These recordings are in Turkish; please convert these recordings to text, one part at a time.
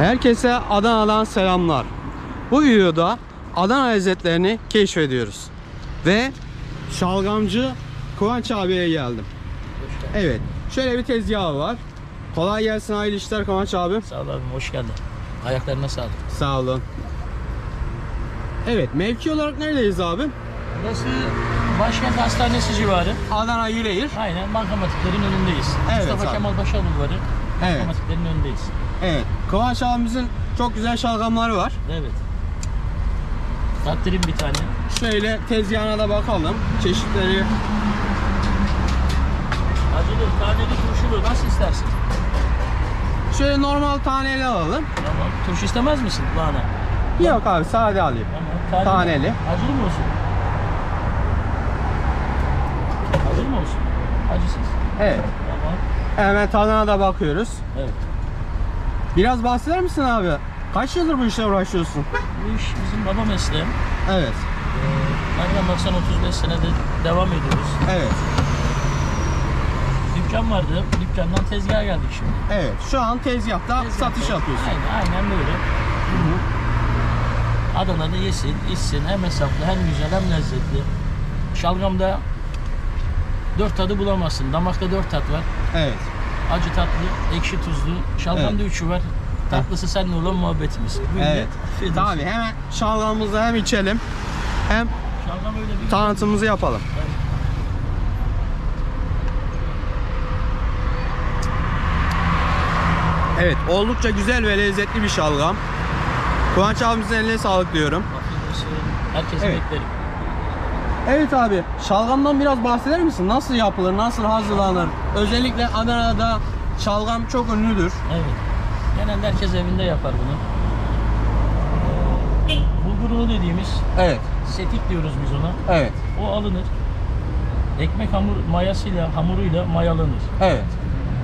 Herkese Adana'dan selamlar. Bu videoda Adana lezzetlerini keşfediyoruz. Ve şalgamcı Kıvanç abiye geldim. Evet. Şöyle bir tezgahı var. Kolay gelsin hayırlı işler Kıvanç abi. Sağ ol abim hoş geldin. Ayaklarına sağlık. Sağ olun. Evet mevki olarak neredeyiz abi? Burası Başkent Hastanesi civarı. Adana Yüreğir. Aynen bankamatiklerin önündeyiz. Evet Mustafa abi. Kemal Paşa Bulvarı. Evet. Bankamatiklerin önündeyiz. Evet. Kıvanç abimizin çok güzel şalgamları var. Evet. Tattırayım bir tane. Şöyle tezgahına da bakalım. Çeşitleri. Acılı, taneli, turşulu nasıl istersin? Şöyle normal taneli alalım. Tamam. Turşu istemez misin bana? Yok abi sade alayım. Tamam. Taneli. Acılı mı olsun? Acılı mı olsun? Acısız. Evet. Tamam. Hemen tadına da bakıyoruz. Evet. Biraz bahseder misin abi? Kaç yıldır bu işle uğraşıyorsun? Bu iş bizim baba mesleğim. Evet. Ee, nereden baksan 35 senedir devam ediyoruz. Evet. Dükkan vardı. Dükkandan tezgaha geldik şimdi. Evet. Şu an tezgahta Tezgahta- satış yapıyorsun. Aynen, aynen böyle. Adana'da yesin, içsin. Hem hesaplı, hem güzel, hem lezzetli. Şalgamda dört tadı bulamazsın. Damakta dört tat var. Evet. Acı tatlı, ekşi tuzlu. Şalgamda Evet. üçü var. Tatlısı seninle olan muhabbetimiz. Buyurun, Evet. afiyet olsun. Tabii hemen şalgamımızı hem içelim hem Şalgam öyle bir... tanıtımımızı yapalım. Evet. Evet. Oldukça güzel ve lezzetli bir şalgam. Kıvanç abimizin eline sağlık diyorum. Afiyet olsun. Herkesi Evet. beklerim. Evet abi, şalgamdan biraz bahseder misin? Nasıl yapılır, nasıl hazırlanır? Özellikle Adana'da şalgam çok ünlüdür. Evet. Genelde herkes evinde yapar bunu. Ee, Bulgur unu dediğimiz Evet, setik diyoruz biz ona. evet, O alınır. Ekmek hamur mayasıyla, hamuruyla mayalanır. evet,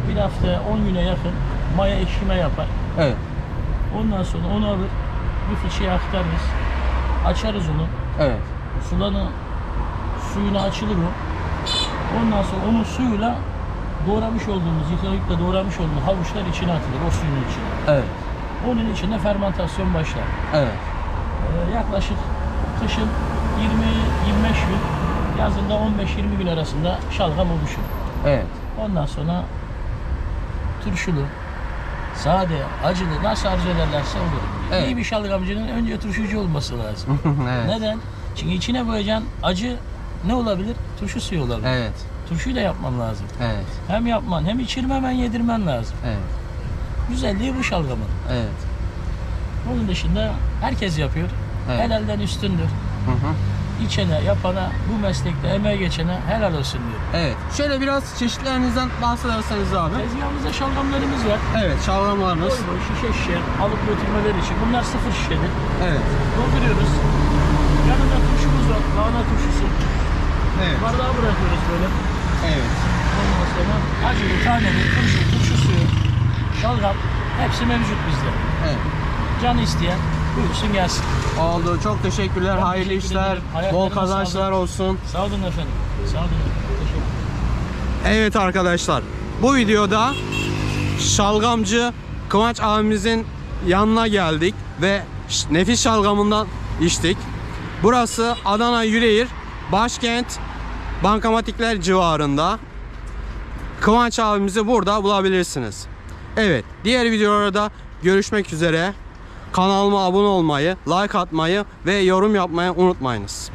Bir hafta 10 güne yakın maya ekşime yapar. evet, Ondan sonra onu alır, bir fıçıya aktarırız. Açarız onu. evet, Sulanı, suyuna açılır o. Ondan sonra onun suyuyla doğramış olduğumuz, yıkayıp da doğramış olduğumuz havuçlar içine atılır, o suyun içine. evet, Onun içinde fermentasyon başlar. evet, Ee, yaklaşık kışın 20-25 gün, yazında 15-20 gün arasında şalgam oluşur. evet, Ondan sonra turşulu, sade, acılı nasıl arzu ederlerse olur. Evet. İyi bir şalgamcının önce turşucu olması lazım. evet, Neden? Çünkü içine koyacaksın acı ne olabilir? Turşu suyu olabilir. evet, Turşuyu da yapman lazım. evet, Hem yapman hem içirmemen yedirmen lazım. evet, Güzelliği bu şalgamın. evet. Onun dışında herkes yapıyor. Evet. Helalden üstündür. Hı hı. İçene, yapana, bu meslekte emeğe geçene helal olsun diyor. Evet. Şöyle biraz çeşitlerinizden bahsederseniz abi. Tezgahımızda şalgamlarımız var. Evet, şalgamlarınız. Boy boy şişe şişe alıp götürmeler için. Bunlar sıfır şişedir. Evet, Dolduruyoruz. Yanında turşumuz var. Lahana turşusu. Bardağa bırakıyoruz böyle. evet. Ondan sonra acılı, taneli, turşu, turşu suyu, şalgam hepsi mevcut bizde. evet. Canı isteyen buyursun gelsin. Oldu. Çok teşekkürler. Ben Hayırlı teşekkür işler. Bol kazançlar olsun. Sağ olun efendim. Sağ olun. Evet arkadaşlar bu videoda şalgamcı Kıvanç abimizin yanına geldik ve nefis şalgamından içtik. Burası Adana Yüreğir başkent bankamatikler civarında. Kıvanç abimizi burada bulabilirsiniz. Evet diğer videolarda görüşmek üzere. Kanalıma abone olmayı, like atmayı ve yorum yapmayı unutmayınız.